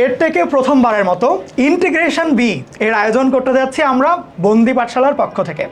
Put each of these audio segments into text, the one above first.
এর থেকে প্রথমবারের মতো ইন্টিগ্রেশন বি এর আয়োজন করতে যাচ্ছি আমরা বন্দি পাঠশালার পক্ষ থেকে।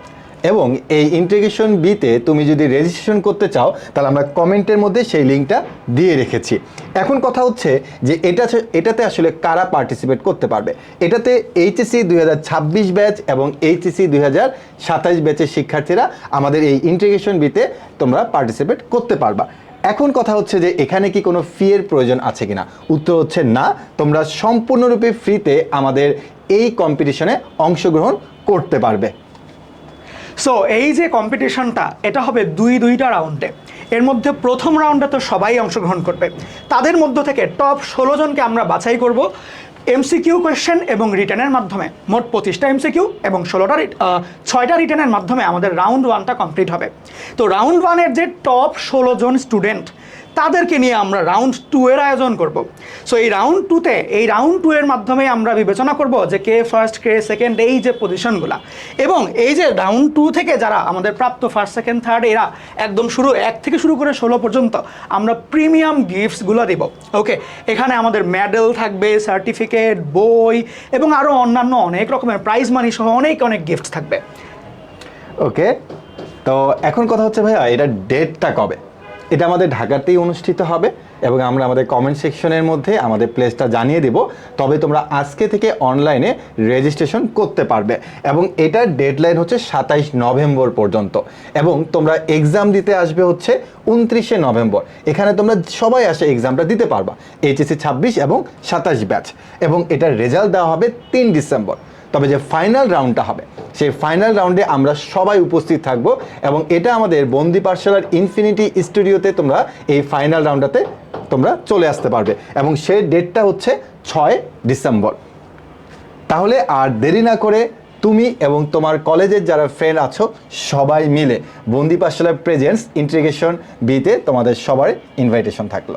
এবং এই ইন্টিগ্রেশন বিতে তুমি যদি রেজিস্ট্রেশন করতে চাও, তাহলে আমরা কমেন্টের মধ্যে সেই লিঙ্কটা দিয়ে রেখেছি। এখন কথা হচ্ছে যে এটা এটাতে আসলে কারা পার্টিসিপেট করতে পারবে? এটাতে এইচএসসি দুই ছাব্বিশ ব্যাচ এবং এইচএসসি দুই হাজার সাতাইশ ব্যাচের শিক্ষার্থীরা আমাদের এই ইন্টিগ্রেশন বিতে তোমরা পার্টিসিপেট করতে পারবা। এখন কথা হচ্ছে যে এখানে কি কোনো ফিয়ের প্রয়োজন আছে কিনা? উত্তর হচ্ছে না। তোমরা সম্পূর্ণরূপে ফ্রিতে আমাদের এই কম্পিটিশনে অংশগ্রহণ করতে পারবে। সো এই যে কম্পিটিশনটা এটা হবে দুই দুইটা রাউন্ডে এর মধ্যে প্রথম রাউন্ডে তো সবাই অংশগ্রহণ করবে। তাদের মধ্য থেকে টপ ষোলো জনকে আমরা বাছাই করব। এমসিকিউ কোয়েশ্চেন এবং রিটার্নের মাধ্যমে, মোট পঁচিশটা এমসিকিউ এবং ষোলোটা ছয়টা রিটার্নের মাধ্যমে আমাদের রাউন্ড ওয়ানটা কমপ্লিট হবে। তো রাউন্ড ওয়ানের যে টপ ষোলো জন স্টুডেন্ট তাদেরকে নিয়ে আমরা রাউন্ড টু এর আয়োজন করব। সো এই রাউন্ড টুতে এই রাউন্ড টু এর মাধ্যমে আমরা বিবেচনা করব যে কে ফার্স্ট কে সেকেন্ড এই যে পজিশনগুলো এবং এই যে রাউন্ড টু থেকে যারা আমাদের প্রাপ্ত ফার্স্ট সেকেন্ড থার্ড এরা একদম শুরু, এক থেকে শুরু করে ষোলো পর্যন্ত আমরা প্রিমিয়াম গিফটসগুলো দেব। ওকে এখানে আমাদের মেডেল থাকবে সার্টিফিকেট বই এবং আরও অন্যান্য অনেক রকমের প্রাইজ মানি সহ অনেক অনেক গিফট থাকবে। ওকে তো এখন কথা হচ্ছে ভাইয়া, এটা ডেটটা কবে? এটা আমাদের ঢাকাতেই অনুষ্ঠিত হবে এবং আমরা আমাদের কমেন্ট সেকশনের মধ্যে আমাদের প্লেসটা জানিয়ে দেব। তবে তোমরা আজকে থেকে অনলাইনে রেজিস্ট্রেশন করতে পারবে এবং এটার ডেডলাইন হচ্ছে সাতাইশ নভেম্বর পর্যন্ত এবং তোমরা এক্সাম দিতে আসবে হচ্ছে উনত্রিশে নভেম্বর। এখানে তোমরা সবাই আসে এক্সামটা দিতে পারবা। এইচএসসি ছাব্বিশ এবং সাতাশ ব্যাচ এবং এটার রেজাল্ট দেওয়া হবে তিন ডিসেম্বর। তবে যে ফাইনাল রাউন্ডটা হবে সেই ফাইনাল রাউন্ডে আমরা সবাই উপস্থিত থাকব এবং এটা আমাদের বন্দি পাঠশালার ইনফিনিটি স্টুডিওতে তোমরা এই ফাইনাল রাউন্ডটাতে তোমরা চলে আসতে পারবে এবং সেই ডেটটা হচ্ছে ছয় ডিসেম্বর তাহলে আর দেরি না করে তুমি এবং তোমার কলেজের যারা ফ্রেন্ড আছো সবাই মিলে বন্দি পাঠশালার প্রেজেন্স ইন্টিগ্রেশন বিতে তোমাদের সবার ইনভাইটেশন থাকল।